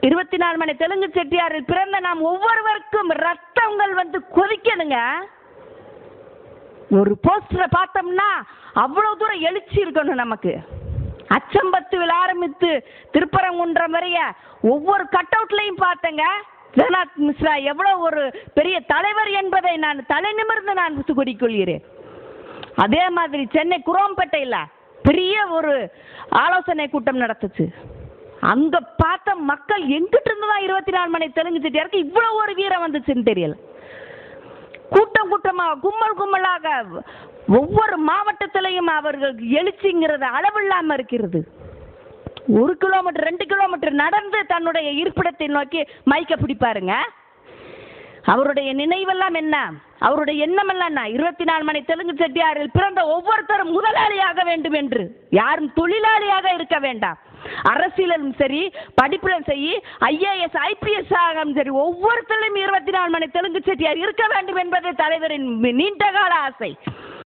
இருபத்தி நாலு மணி தெலுங்கு செட்டியாரில் பிறந்த நாம் ஒவ்வொருவருக்கும் ரத்தங்கள் வந்து கொதிக்கணுங்க. ஒரு போஸ்டரை பார்த்தோம்னா அவ்வளவு தூரம் எழுச்சி இருக்கணும் நமக்கு. அச்சம்பத்துவில் ஆரம்பித்து திருப்பரங்குன்றம் வரைய ஒவ்வொரு கட் அவுட்லையும் பார்த்தேங்க. ஜெகநாத் மிஸ்ரா எவ்வளவு ஒரு பெரிய தலைவர் என்பதை நான் தலை நிமிர்ந்து நான் கூறிக்கொள்கிறேன் அதே மாதிரி சென்னை குரோம்பேட்டையில் பெரிய ஒரு ஆலோசனை கூட்டம் நடத்துச்சு. அங்க பார்த்த மக்கள் எங்கிட்ட தான் இருபத்தி நாலு மணி தெலுங்கு செட்டியாருக்கு இவ்வளவு ஒரு வீரம் வந்துச்சுன்னு தெரியல. கூட்டம் கூட்டமாக கும்பல் கும்பலாக ஒவ்வொரு மாவட்டத்திலையும் அவர்கள் எழுச்சிங்கிறது அளவில்லாம இருக்கிறது. ஒரு கிலோமீட்டர் ரெண்டு கிலோமீட்டர் நடந்து தன்னுடைய இருப்பிடத்தை நோக்கி மைக்க பிடிப்பாருங்க. அவருடைய நினைவெல்லாம் என்ன? அவருடைய எண்ணம் எல்லாம் இருபத்தி நாலு மணி தெலுங்கு செட்டியாரில் பிறந்த ஒவ்வொருத்தரும் முதலாளியாக வேண்டும் என்று. யாரும் தொழிலாளியாக இருக்க வேண்டாம். அரசியலும் சரி படிப்பிலும் சரி ஐஏஎஸ் ஐபிஎஸ் ஆகும் சரி ஒவ்வொருத்தரும் இருபத்தி நாலு மணி தெலுங்கு செட்டியார் இருக்க வேண்டும் என்பது தலைவரின் நீண்ட கால ஆசை.